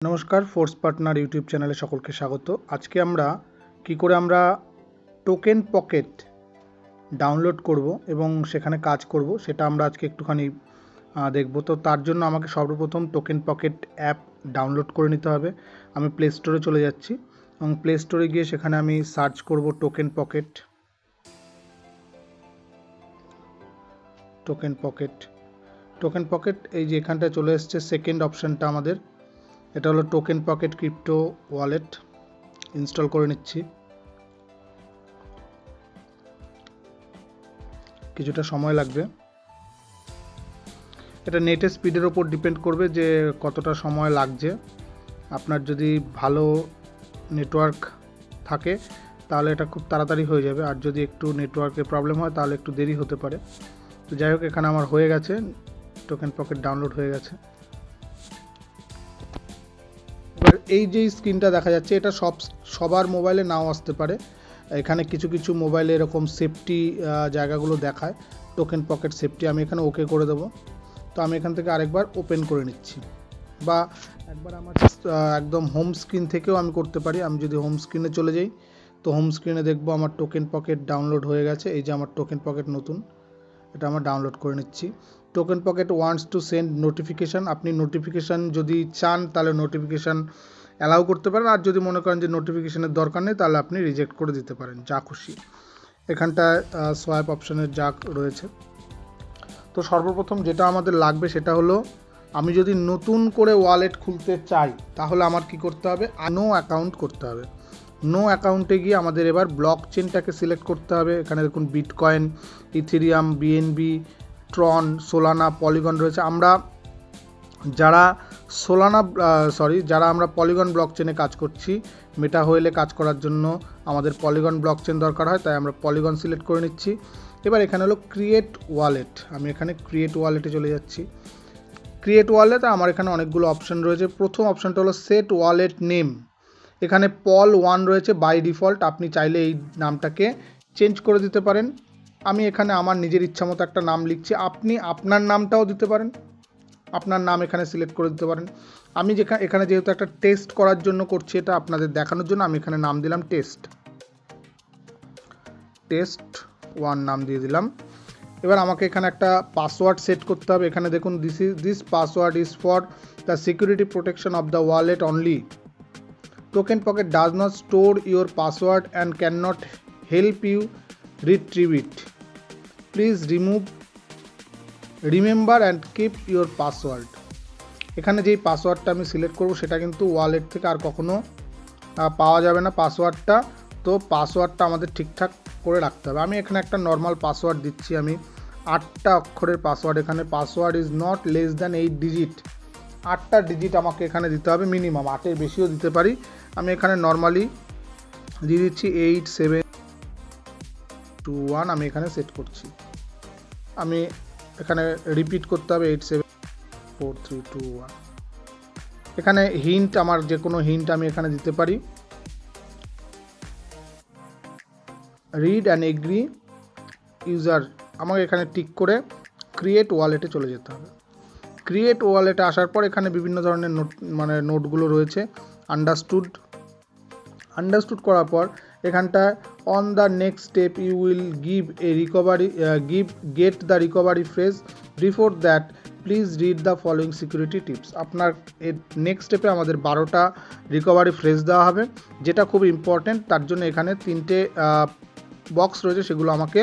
নমস্কার force partner YouTube চ্যানেলে সকলকে স্বাগত। আজকে আমরা কি করে আমরা টোকেন পকেট ডাউনলোড করব এবং সেখানে কাজ করব, সেটা আমরা আজকে একটুখানি দেখব। তো তার জন্য আমাকে সর্বপ্রথম টোকেন পকেট অ্যাপ ডাউনলোড করে নিতে হবে। আমি প্লে স্টোরে চলে যাচ্ছি এবং প্লে স্টোরে গিয়ে সেখানে আমি সার্চ করব token pocket token pocket token pocket এই যে এখানটায় চলে এসছে সেকেন্ড অপশানটা আমাদের। এটা হলো token pocket crypto wallet install করে নিচ্ছি। কিছুটা সময় লাগবে। এটা নেটের স্পিডের ওপর ডিপেন্ড করবে যে কতটা সময় লাগছে। আপনার যদি ভালো নেটওয়ার্ক থাকে, তাহলে এটা খুব তাড়াতাড়ি হয়ে যাবে। আর যদি একটু নেটওয়ার্কের প্রবলেম হয়, তাহলে একটু দেরি হতে পারে। তো যাই হোক, এখানে আমার হয়ে গেছে। টোকেন পকেট ডাউনলোড হয়ে গেছে। এই যে স্ক্রিনটা দেখা যাচ্ছে, এটা সব, সবার মোবাইলে নাও আসতে পারে। এখানে কিছু কিছু মোবাইলে এরকম সেফটি জায়গাগুলো দেখায়। টোকেন পকেট সেফটি আমি এখানে ওকে করে দেবো। তো আমি এখান থেকে আরেকবার ওপেন করে নিচ্ছি। বা একবার আমার একদম হোম স্ক্রিন থেকেও আমি করতে পারি। আমি যদি হোম স্ক্রিনে চলে যাই, তো হোম স্ক্রিনে দেখব আমার টোকেন পকেট ডাউনলোড হয়ে গেছে। এই যে আমার টোকেন পকেট নতুন, এটা আমার ডাউনলোড করে নিচ্ছি। Token Pocket wants to send notification আপনি নোটিফিকেশান যদি চান, তাহলে নোটিফিকেশান অ্যালাউ করতে পারেন। আর যদি মনে করেন যে নোটিফিকেশানের দরকার নেই, তাহলে আপনি রিজেক্ট করে দিতে পারেন। যা খুশি। এখানটায় সোয়াইপ অপশানের যা রয়েছে। তো সর্বপ্রথম যেটা আমাদের লাগবে সেটা হলো, আমি যদি নতুন করে ওয়ালেট খুলতে চাই, তাহলে আমার কি করতে হবে? নো অ্যাকাউন্ট করতে হবে। নো অ্যাকাউন্টে গিয়ে আমাদের এবার ব্লক চেনটাকে সিলেক্ট করতে হবে। এখানে দেখুন bitcoin Ethereum BNB Tron Solana Polygon রয়েছে। আমরা যারা সোলানা সরি যারা আমরা পলিগন ব্লক চেনে কাজ করছি মেটা হোয়েলে কাজ করার জন্য আমাদের পলিগন ব্লক চেন দরকার হয়, তাই আমরা পলিগন সিলেক্ট করে নিচ্ছি। এবার এখানে হলো ক্রিয়েট ওয়ালেট আমি এখানে ক্রিয়েট ওয়ালেটে চলে যাচ্ছি। ক্রিয়েট ওয়ালেট আমার এখানে অনেকগুলো অপশন রয়েছে। প্রথম অপশনটা হলো সেট ওয়ালেট নেম এখানে পল ওয়ান রয়েছে বাই ডিফল্ট আপনি চাইলে এই নামটাকে চেঞ্জ করে দিতে পারেন। আমি এখানে আমার নিজের ইচ্ছামতো একটা নাম লিখছি, আপনি আপনার নামটাও দিতে পারেন। আপনার নাম এখানে সিলেক্ট করে দিতে পারেন। আমি যেখানে এখানে যেহেতু একটা টেস্ট করার জন্য করছি, এটা আপনাদের দেখানোর জন্য আমি এখানে নাম দিলাম টেস্ট টেস্ট ওয়ান নাম দিয়ে দিলাম। এবার আমাকে এখানে একটা পাসওয়ার্ড সেট করতে হবে। এখানে দেখুন this is this password is for the security protection of the wallet only Token Pocket does not store your password and can not help you retrieve it please remove remember and keep your password এখানে যেই পাসওয়ার্ডটা আমি select করব, সেটা কিন্তু wallet থেকে আর কখনো পাওয়া যাবে না পাসওয়ার্ডটা তো পাসওয়ার্ডটা আমাদের ঠিকঠাক করে রাখতে হবে। আমি এখানে একটা নর্মাল পাসওয়ার্ড দিচ্ছি আমি। আটটা অক্ষরের পাসওয়ার্ড এখানে। Password is not less than eight digit আটটা ডিজিট আমাকে এখানে দিতে হবে মিনিমাম আটের বেশিও দিতে পারি। আমি এখানে নর্মালি দিয়ে দিচ্ছি এইট সেভেন টু ওয়ান আমি এখানে সেট করছি। আমি এখানে রিপিট করতে হবে eight seven four three two one এখানে হিন্ট আমার যে কোনো হিন্ট আমি এখানে দিতে পারি। রিড অ্যান্ড এগ্রি ইউজার আমাকে এখানে টিক করে ক্রিয়েট ওয়ালেটে চলে যেতে হবে। ক্রিয়েট ওয়ালেটে আসার পর এখানে বিভিন্ন ধরনের নোট মানে নোটগুলো রয়েছে। আন্ডারস্টুড আন্ডারস্টুড করার পর এখানটায় on the next step you will give a recovery give get the recovery phrase before that please read the following security tips আপনার এর নেক্সট স্টেপে আমাদের বারোটা রিকভারি ফ্রেজ দেওয়া হবে, যেটা খুব ইম্পর্ট্যান্ট তার জন্য এখানে তিনটে বক্স রয়েছে, সেগুলো আমাকে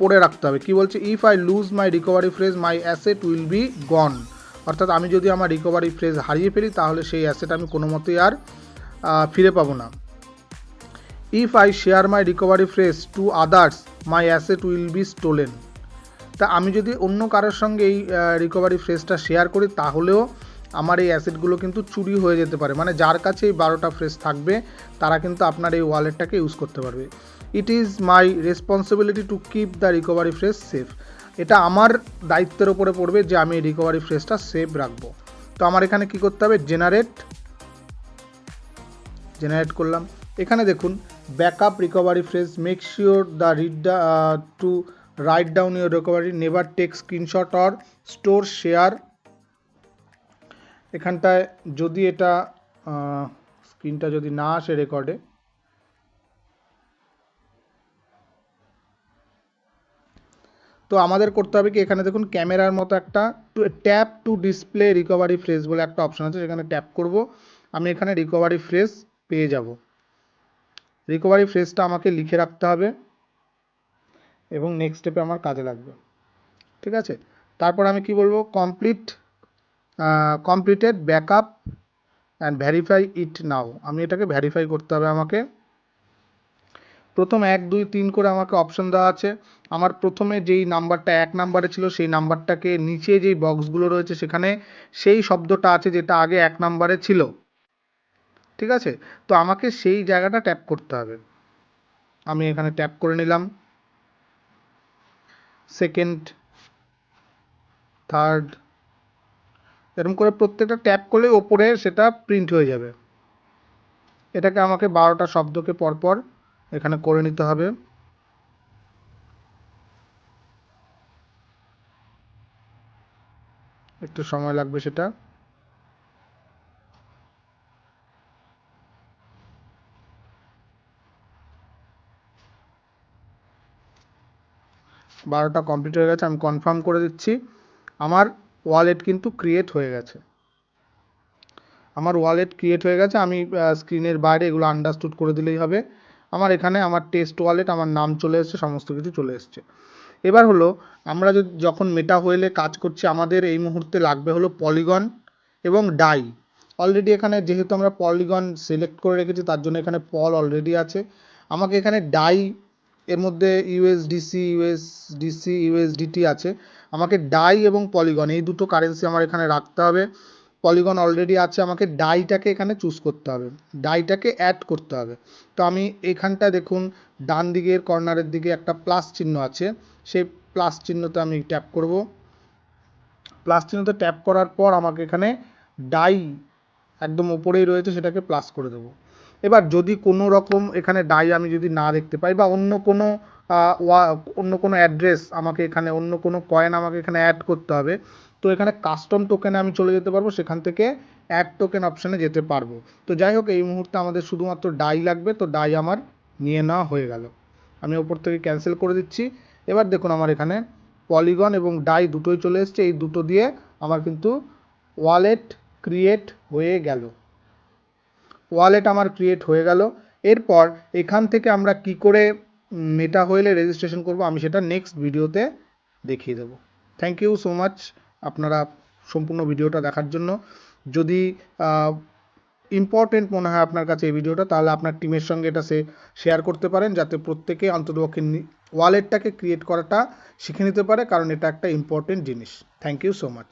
পড়ে রাখতে হবে। কি বলছে? If I lose my recovery phrase my asset will be gone অর্থাৎ আমি যদি আমার রিকভারি ফ্রেজ হারিয়ে ফেলি, তাহলে সেই অ্যাসেট আমি কোনো মতেই আর ফিরে পাবো না। If I share my recovery phrase to others my asset will be stolen তা আমি যদি অন্য কারোর সঙ্গে এই রিকভারি ফ্রেজটা শেয়ার করি, তাহলেও আমার এই অ্যাসেটগুলো কিন্তু চুরি হয়ে যেতে পারে। মানে যার কাছে এই বারোটা ফ্রেজ থাকবে, তারা কিন্তু আপনার এই ওয়ালেটটাকে ইউজ করতে পারবে। It is my responsibility to keep the recovery phrase safe এটা আমার দায়িত্বের ওপরে পড়বে যে আমি এই রিকভারি ফ্রেজটা সেফ রাখব। তো আমার এখানে কি করতে হবে? জেনারেট জেনারেট করলাম। এখানে দেখুন backup recovery phrase make sure the read to write down your recovery take screenshot or store share এখানটায় যদি এটা স্ক্রিনটা যদি না আসে রেকর্ডে তো আমাদের করতে হবে কি, এখানে দেখুন ক্যামেরার মতো একটা tap to display recovery phrase বলে একটা অপশন আছে, সেখানে ট্যাপ করব, আমি এখানে রিকভারি ফ্রেজ পেয়ে যাব। রিকভারি ফ্রেজটা আমাকে লিখে রাখতে হবে এবং নেক্সট স্টেপে আমার কাজে লাগবে। ঠিক আছে? তারপর আমি কি বলব? Complete completed backup and verify it now আমি এটাকে ভ্যারিফাই করতে হবে আমাকে। প্রথম এক, দুই, তিন করে আমাকে অপশন দেওয়া আছে। আমার প্রথমে যেই নাম্বারটা এক নাম্বারে ছিল, সেই নাম্বারটাকে নিচে যেই বক্সগুলো রয়েছে, সেখানে সেই শব্দটা আছে যেটা আগে এক নাম্বারে ছিল। ঠিক আছে? তো আমাকে সেই জায়গাটা ট্যাপ করতে হবে। আমি এখানে ট্যাপ করে নিলাম। সেকেন্ড থার্ড এরকম করে প্রত্যেকটা ট্যাপ করলে ওপরে সেটা প্রিন্ট হয়ে যাবে। এটাকে আমাকে বারোটা শব্দকে পরপর এখানে করে নিতে হবে। একটু সময় লাগবে সেটা। বারোটা কমপ্লিট হয়ে গেছে, আমি কনফার্ম করে দিচ্ছি, আমার ওয়ালেট কিন্তু ক্রিয়েট হয়ে গেছে। আমার ওয়ালেট ক্রিয়েট হয়ে গেছে, আমি স্ক্রিনের বাইরে এগুলো আন্ডারস্টুড করে দিলেই হবে। আমার এখানে আমার টেস্ট ওয়ালেট আমার নাম চলে এসেছে, সমস্ত কিছু চলে এসছে। এবার হলো, আমরা যদি, যখন মেটা হোয়েলে কাজ করছি, আমাদের এই মুহূর্তে লাগবে হলো পলিগন এবং ডাই অলরেডি এখানে যেহেতু আমরা পলিগন সিলেক্ট করে রেখেছি, তার জন্য এখানে পল অলরেডি আছে। আমাকে এখানে ডাই এর মধ্যে ইউএসডিসি ইউএসডিসি ইউএসডিটি আছে। আমাকে ডাই এবং পলিগন, এই দুটো কারেন্সি আমার এখানে রাখতে হবে। পলিগন অলরেডি আছে, আমাকে ডাইটাকে এখানে চুজ করতে হবে। ডাইটাকে অ্যাড করতে হবে। তো আমি এখানটা দেখুন, ডান দিকের কর্নারের দিকে একটা প্লাস চিহ্ন আছে। সেই প্লাস চিহ্নতে আমি ট্যাপ করব। প্লাস চিহ্নতে ট্যাপ করার পর আমাকে এখানে ডাই একদম উপরেই রয়েছে, সেটাকে প্লাস করে দেবো। এবার যদি কোনো রকম এখানে ডাই আমি যদি না দেখতে পাই বা অন্য কোনো অন্য কোনো অ্যাড্রেস আমাকে এখানে, অন্য কোনো কয়েন আমাকে এখানে অ্যাড করতে হবে, তো এখানে কাস্টম টোকেনে আমি চলে যেতে পারব, সেখান থেকে অ্যাড টোকেন অপশানে যেতে পারব। তো যাই হোক, এই মুহূর্তে আমাদের শুধুমাত্র ডাই লাগবে, তো ডাই আমার নিয়ে নেওয়া হয়ে গেল। আমি ওপর থেকে ক্যান্সেল করে দিচ্ছি। এবার দেখুন আমার এখানে পলিগন এবং ডাই দুটোই চলে এসছে, এই দুটো দিয়ে আমার কিন্তু ওয়ালেট ক্রিয়েট হয়ে গেল। ওয়ালেট আমার ক্রিয়েট হয়ে গেল। এরপর এখান থেকে আমরা কি করে মেটা হইলে রেজিস্ট্রেশন করব, আমি সেটা নেক্সট ভিডিওতে দেখিয়ে দেবো। থ্যাংক ইউ সো মাচ আপনারা সম্পূর্ণ ভিডিওটা দেখার জন্য। যদি ইম্পর্টেন্ট মনে হয় আপনার কাছে এই ভিডিওটা তাহলে আপনার টিমের সঙ্গে এটা সে শেয়ার করতে পারেন, যাতে প্রত্যেকে অন্ততপক্ষে ওয়ালেটটাকে ক্রিয়েট করাটা শিখে নিতে পারে, কারণ এটা একটা ইম্পর্টেন্ট জিনিস। Thank you so much